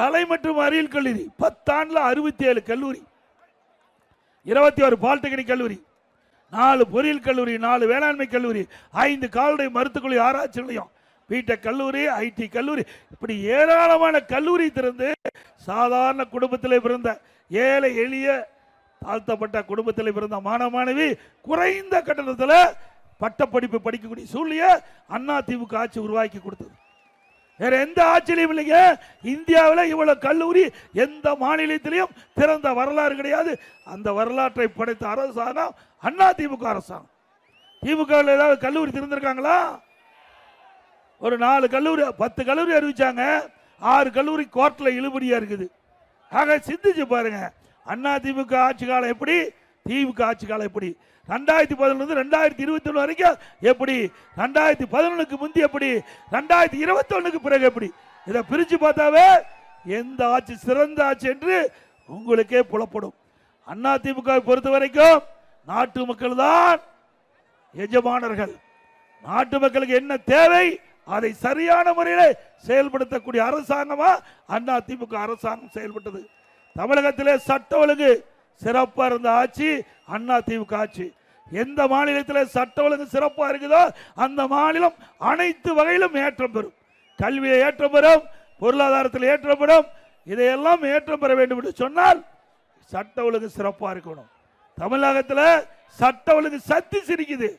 கலை மற்றும் அறிவியல் கல்லூரி பத்தாண்டில் அறுபத்தி ஏழு கல்லூரி இருபத்தி ஒரு பாலிடெக்னிக் கல்லூரி நாலு பொறியியல் கல்லூரி நாலு வேளாண்மை கல்லூரி ஐந்து கால்நடை மருத்துவக் ஆராய்ச்சி நிலையம் பிடெக் கல்லூரி ஐடி கல்லூரி இப்படி ஏராளமான கல்லூரி திறந்து சாதாரண குடும்பத்தில் பிறந்த ஏழை எளிய தாழ்த்தப்பட்ட குடும்பத்தில் பிறந்த மாணவ மாணவி குறைந்த கட்டணத்தில் பட்டப்படிப்பு படிக்கக்கூடிய சூழ்நிலையை அண்ணா திமுக ஆட்சி உருவாக்கி கொடுத்தது. வேற எந்த ஆட்சியிலையும் இல்லைங்க. இந்தியாவில் இவ்வளவு கல்லூரி எந்த மாநிலத்திலையும் திறந்த வரலாறு கிடையாது. அந்த வரலாற்றை படைத்த அரசாங்கம் அண்ணா திமுக அரசாங்கம் திமுக ஏதாவது கல்லூரி திறந்திருக்காங்களா? ஒரு நாலு கல்லூரி பத்து கல்லூரி அறிவிச்சாங்க. ஆறு கல்லூரி கோர்ட்டில் இழுபடியா இருக்குது. ஆக சிந்திச்சு பாருங்க. அண்ணா திமுக ஆட்சி காலம் எப்படி? திமுக ஆட்சி காலம் எப்படி? ரெண்டாயிரத்தி பதினொன்று ரெண்டாயிரத்தி இருபத்தி ஒன்று வரைக்கும் எப்படி? ரெண்டாயிரத்தி பதினொன்றுக்கு முந்தி எப்படி? ரெண்டாயிரத்தி இருபத்தொன்னுக்கு பிறகு எப்படி? இதை பிரித்து பார்த்தாவே எந்த ஆட்சி சிறந்த ஆட்சி என்று உங்களுக்கே புலப்படும். அண்ணா திமுக பொறுத்த வரைக்கும் நாட்டு மக்கள் தான் எஜமானர்கள். நாட்டு மக்களுக்கு என்ன தேவை அதை சரியான முறையில் செயல்படுத்தக்கூடிய அரசாங்கமா அண்ணா திமுக அரசாங்கம் செயல்பட்டது. தமிழகத்திலே சட்ட ஒழுங்கு சிறப்பா இருந்த ஆட்சி அண்ணா திமுக ஆட்சி. எந்த மாநிலத்தில் சட்ட ஒழுங்கு சிறப்பா இருக்குதோ அந்த மாநிலம் அனைத்து வகையிலும் ஏற்றம் பெறும். கல்வியை ஏற்றம் பெறும் பொருளாதாரத்தில் ஏற்றம் பெறும் இதையெல்லாம் ஏற்றம் பெற வேண்டும் என்று சொன்னால் சட்ட ஒழுங்கு சிறப்பா இருக்கணும். தமிழகத்தில் சட்ட ஒழுங்கு சத்தி சிரிக்குது.